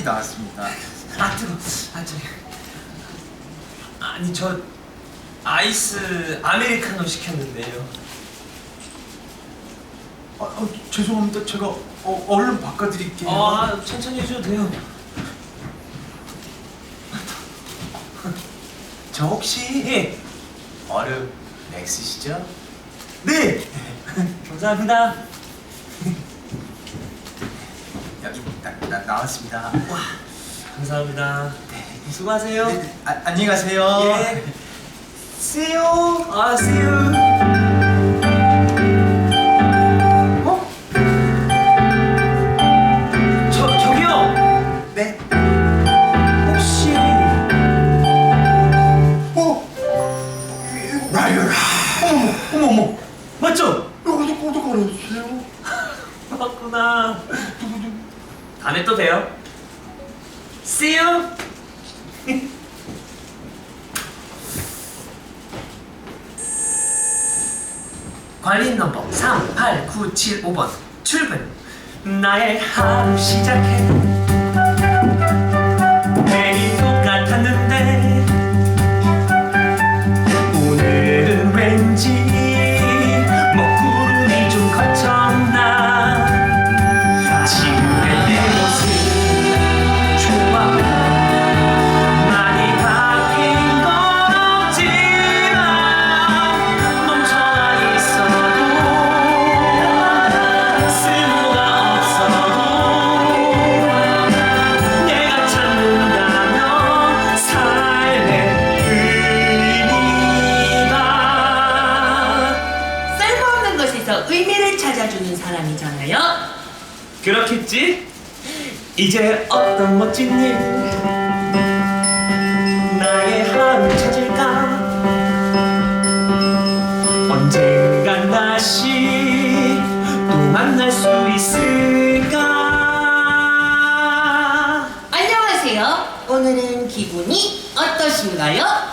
빨리 나왔습니다. 아 뜨거. 아 저기. 아니 저 아이스 아메리카노 시켰는데요. 아, 아, 죄송합니다. 제가 어, 얼른 바꿔드릴게요. 아 천천히 해줘도 돼요. 저 혹시 예. 얼음 맥스시죠? 네. 감사합니다. 여기 나, 나, 나왔습니다. 와 감사합니다. 수고하세요. 네, 네. 아, 안녕히 가세요. 예. See you. 아 see you. 어? 저 저기요. 네. 혹시 어? 라이라. 어머, 어머, 어머. 맞죠? 여기서 꼬득거렸어요. 맞구나. 다음에 또 봬요. See you. 관리 넘버 38975번 출근 나의 하루 시작해 찾아주는 사람이잖아요. 그렇겠지? 이제 어떤 멋진 일 나의 하루 찾을까 언젠간 다시 또 만날 수 있을까 안녕하세요. 오늘은 기분이 어떠신가요?